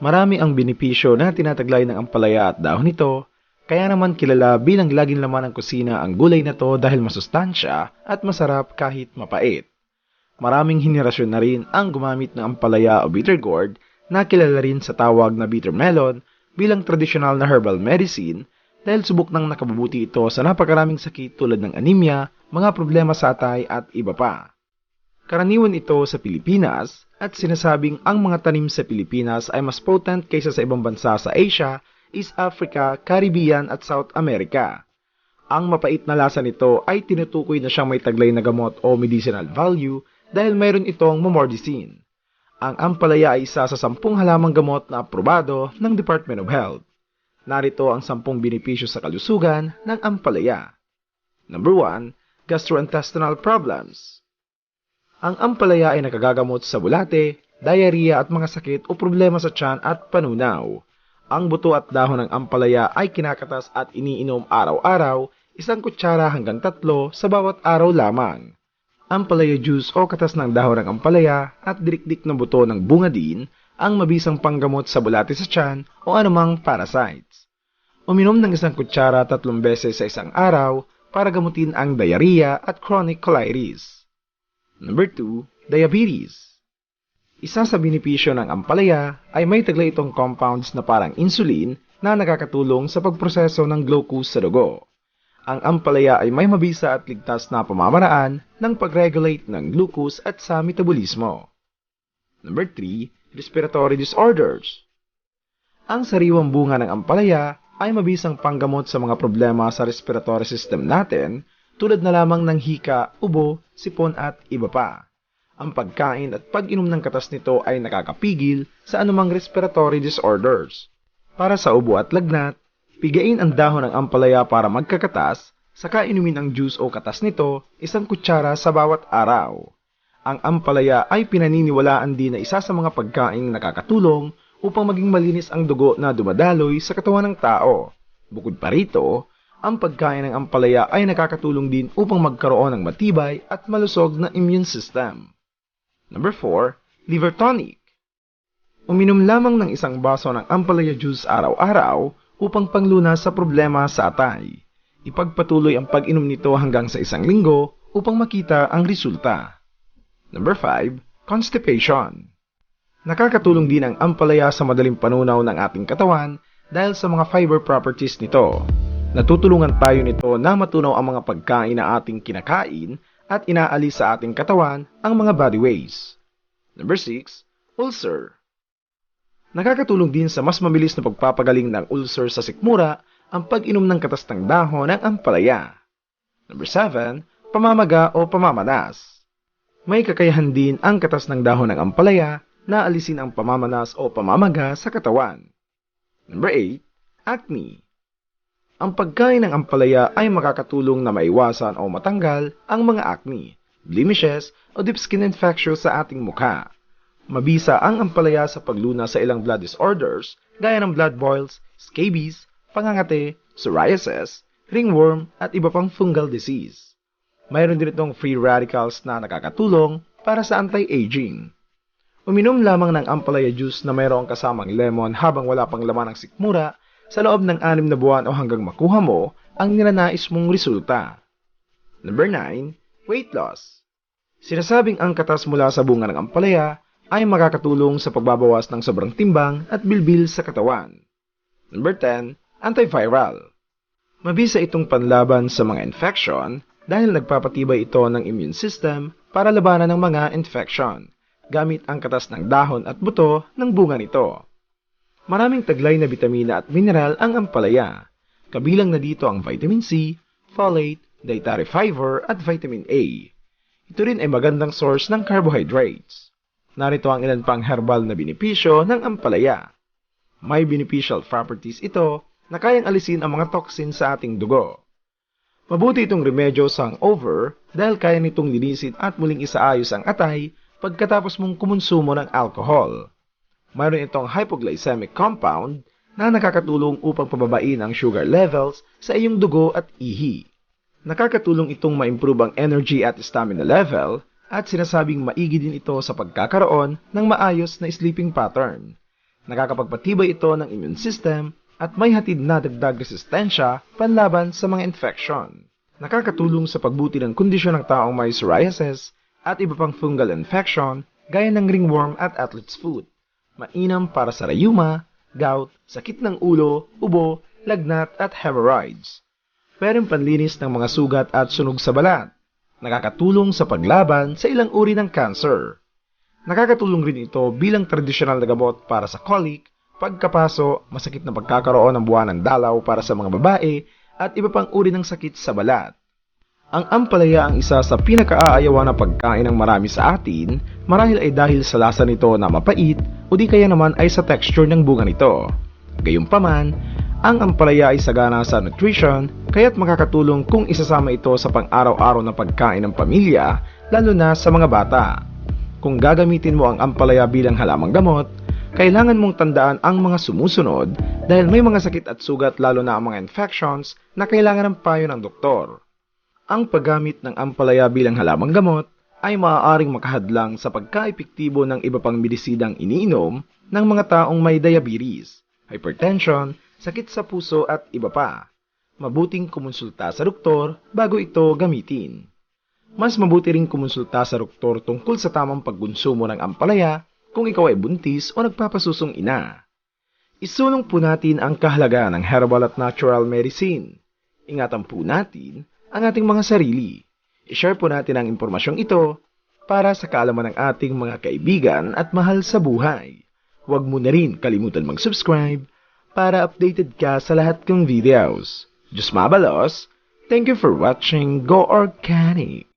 Marami ang benepisyo na tinataglay ng ampalaya at dahon nito, kaya naman kilala bilang laging laman ng kusina ang gulay na to dahil masustansya at masarap kahit mapait. Maraming henerasyon na rin ang gumamit ng ampalaya o bitter gourd na kilala rin sa tawag na bitter melon bilang tradisyonal na herbal medicine dahil subok nang nakabubuti ito sa napakaraming sakit tulad ng anemia, mga problema sa atay at iba pa. Karaniwan ito sa Pilipinas at sinasabing ang mga tanim sa Pilipinas ay mas potent kaysa sa ibang bansa sa Asia, East Africa, Caribbean at South America. Ang mapait na lasa nito ay tinutukoy na siyang may taglay na gamot o medicinal value dahil mayroon itong momordicine. Ang ampalaya ay isa sa sampung halamang gamot na aprobado ng Department of Health. Narito ang sampung benepisyo sa kalusugan ng ampalaya. Number 1, gastrointestinal problems. Ang ampalaya ay nakagagamot sa bulate, diarrhea at mga sakit o problema sa tiyan at panunaw. Ang buto at dahon ng ampalaya ay kinakatas at iniinom araw-araw, isang kutsara hanggang tatlo sa bawat araw lamang. Ampalaya juice o katas ng dahon ng ampalaya at dirikdik na buto ng bunga din ang mabisang panggamot sa bulate sa tiyan o anumang parasites. Uminom ng isang kutsara tatlong beses sa isang araw para gamutin ang diarrhea at chronic colitis. Number 2, diabetes. Isa sa benepisyo ng ampalaya ay may taglay itong compounds na parang insulin na nakakatulong sa pagproseso ng glucose sa dugo. Ang ampalaya ay may mabisa at ligtas na pamamaraan ng pag-regulate ng glucose at sa metabolismo. Number 3, respiratory disorders. Ang sariwang bunga ng ampalaya ay mabisang panggamot sa mga problema sa respiratory system natin tulad na lamang ng hika, ubo, sipon at iba pa. Ang pagkain at pag-inom ng katas nito ay nakakapigil sa anumang respiratory disorders. Para sa ubo at lagnat, pigain ang dahon ng ampalaya para magkakatas, saka inumin ang juice o katas nito isang kutsara sa bawat araw. Ang ampalaya ay pinaniniwalaan din na isa sa mga pagkaing nakakatulong upang maging malinis ang dugo na dumadaloy sa katawan ng tao. Bukod pa rito, ang pagkain ng ampalaya ay nakakatulong din upang magkaroon ng matibay at malusog na immune system. Number 4, liver tonic. Uminom lamang ng isang baso ng ampalaya juice araw-araw upang panglunas sa problema sa atay. Ipagpatuloy ang pag-inom nito hanggang sa isang linggo upang makita ang resulta. Number 5, constipation. Nakakatulong din ang ampalaya sa madaling panunaw ng ating katawan dahil sa mga fiber properties nito. Natutulungan tayo nito na matunaw ang mga pagkain na ating kinakain at inaalis sa ating katawan ang mga body waste. Number 6, ulcer. Nakakatulong din sa mas mabilis na pagpapagaling ng ulcer sa sikmura ang pag-inom ng katas ng dahon ng ampalaya. Number 7, pamamaga o pamamanas. May kakayahan din ang katas ng dahon ng ampalaya na alisin ang pamamanas o pamamaga sa katawan. Number 8, acne. Ang pagkain ng ampalaya ay makakatulong na maiwasan o matanggal ang mga acne, blemishes o deep skin infections sa ating mukha. Mabisa ang ampalaya sa pagluna sa ilang blood disorders gaya ng blood boils, scabies, pangangate, psoriasis, ringworm at iba pang fungal disease. Mayroon din itong free radicals na nakakatulong para sa anti-aging. Uminom lamang ng ampalaya juice na mayroong kasamang lemon habang wala pang laman ng sikmura sa loob ng anim na buwan o hanggang makuha mo ang nilanais mong resulta. Number 9, weight loss. Sinasabing ang katas mula sa bunga ng ampalaya ay makakatulong sa pagbabawas ng sobrang timbang at bilbil sa katawan. Number 10, antiviral. Mabisa itong panlaban sa mga infection dahil nagpapatibay ito ng immune system para labanan ng mga infection gamit ang katas ng dahon at buto ng bunga nito. Maraming taglay na bitamina at mineral ang ampalaya. Kabilang na dito ang vitamin C, folate, dietary fiber at vitamin A. Ito rin ay magandang source ng carbohydrates. Narito ang ilan pang herbal na benepisyo ng ampalaya. May beneficial properties ito na kayang alisin ang mga toxin sa ating dugo. Mabuti itong remedyo sa hangover dahil kaya nitong linisin at muling isaayos ang atay pagkatapos mong kumonsumo ng alcohol mayroon itong hypoglycemic compound na nakakatulong upang pababain ang sugar levels sa iyong dugo at ihi. Nakakatulong itong ma-improve ang energy at stamina level at sinasabing maigi din ito sa pagkakaroon ng maayos na sleeping pattern. Nakakapagpatibay ito ng immune system at may hatid na dagdag resistensya panlaban sa mga infection. Nakakatulong sa pagbuti ng kondisyon ng taong may psoriasis at iba pang fungal infection gaya ng ringworm at athlete's foot. Mainam para sa rayuma, gout, sakit ng ulo, ubo, lagnat at hemorrhoids. Pwedeng panlinis ng mga sugat at sunog sa balat. Nakakatulong sa paglaban sa ilang uri ng cancer. Nakakatulong rin ito bilang tradisyonal na gamot para sa colic, pagkapaso, masakit na pagkakaroon ng buwan ng dalaw para sa mga babae, at iba pang uri ng sakit sa balat. Ang ampalaya ang isa sa pinakaaayawan na pagkain ng marami sa atin marahil ay dahil sa lasa nito na mapait o di kaya naman ay sa texture ng bunga nito. Gayunpaman, ang ampalaya ay sagana sa nutrition kaya't makakatulong kung isasama ito sa pang-araw-araw na pagkain ng pamilya lalo na sa mga bata. Kung gagamitin mo ang ampalaya bilang halamang gamot, kailangan mong tandaan ang mga sumusunod dahil may mga sakit at sugat lalo na ang mga infections na kailangan ng payo ng doktor. Ang paggamit ng ampalaya bilang halamang gamot ay maaaring makahadlang sa pagka-epektibo ng iba pang medisidang iniinom ng mga taong may diabetes, hypertension, sakit sa puso at iba pa. Mabuting kumonsulta sa doktor bago ito gamitin. Mas mabuti ring kumonsulta sa doktor tungkol sa tamang pagkonsumo ng ampalaya kung ikaw ay buntis o nagpapasusong ina. Isulong po natin ang kahalaga ng herbal at natural medicine. Ingatan po natin ang ating mga sarili. I-share po natin ang impormasyong ito para sa kaalaman ng ating mga kaibigan at mahal sa buhay. Huwag mo na rin kalimutan mag-subscribe para updated ka sa lahat kong videos. Diyos mabalos, thank you for watching Go Organic!